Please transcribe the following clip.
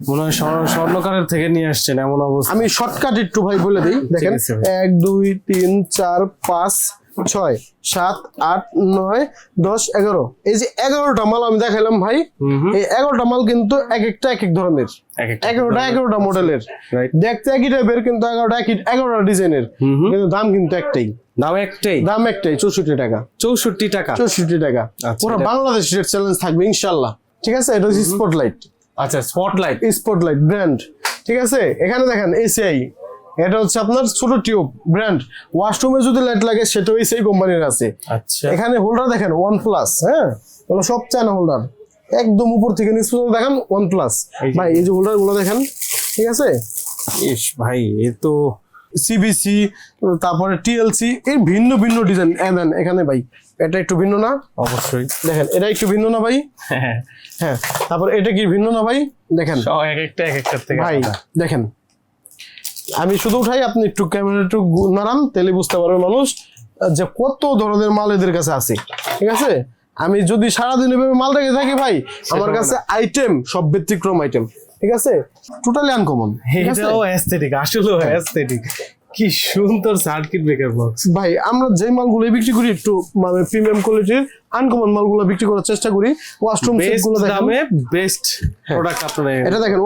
মনে হয় স্বর্ণকারের থেকে নিয়ে আসছেন এমন অবস্থা। আমি শর্টকাট একটু ভাই বলে দিই দেখেন। এক দুই তিন চার পাঁচ ছয় সাত আট নয় দশ এগারো। এই যে এগারোটা মাল আমি দেখালাম ভাই। এই এগারোটা মাল কিন্তু এক একটা এক এক ধরনের। এগারোটা এগারোটা মডেলের. দেখতে একই টাইপের কিন্তু এগারোটা একই এগারোটা ডিজাইনের। কিন্তু দাম কিন্তু একটাই। দাম একটাই? দাম একটাই চৌষট্টি টাকা। চৌষট্টি টাকা? চৌষট্টি টাকা। আচ্ছা, পুরো বাংলাদেশ চ্যালেঞ্জ থাকবে ইনশাল্লাহ ঠিক আছে? এটা হচ্ছে স্পটলাইট আচ্ছা স্পটলাইট স্পটলাইট ব্র্যান্ড ঠিক আছে? এখানে দেখেন এসিআই এটা হচ্ছে আপনার ছোট টিউব ব্র্যান্ড ওয়াশরুমে যদি লাইট লাগে সেটাও এসিআই কোম্পানির আছে। আচ্ছা। এখানে হোল্ডার দেখেন ওয়ান প্লাস হ্যাঁ? এগুলো সব চায়না হোল্ডার একদম উপর থেকে নিচ পর্যন্ত দেখেন ওয়ান প্লাস ভাই এই যে হোল্ডারগুলো দেখেন ঠিক আছে? ইস ভাই এ তো সিবিসি তারপরে টিএলসি এই ভিন্ন ভিন্ন ডিজাইন দেন এখানে ভাই এটা একটু ভিন্ন না? অবশ্যই। দেখেন এটা একটু ভিন্ন না ভাই? হ্যাঁ। হ্যাঁ তারপর এটা কি ভিন্ন না ভাই? দেখেন। এক একটা এক একটার থেকে ভাই দেখেন। আমি শুধু উঠাই আপনি একটু ক্যামেরা একটু নাড়ান তাহলে বুঝতে পারবে মানুষ যে কত ধরনের মাল এদের কাছে আছে। ঠিক আছে? আমি যদি সারাদিন এভাবে মাল রেখে থাকি ভাই আমার কাছে আইটেম সব ব্যতিক্রম আইটেম ঠিক আছে? টোটালি আনকমন এটাও অ্যাস্থেটিক আসলে অ্যাস্থেটিক কি সুন্দর সার্কিট ব্রেকার বক্স ভাই আমরা যে মালগুলো বিক্রি করি একটু মানে প্রিমিয়াম কোয়ালিটির আনকমন মালগুলো বিক্রি করার চেষ্টা করি। ওয়াশরুম সেট বেস্টগুলো দেখেন। দামে বেস্ট প্রোডাক্ট আপনারা এটা দেখেন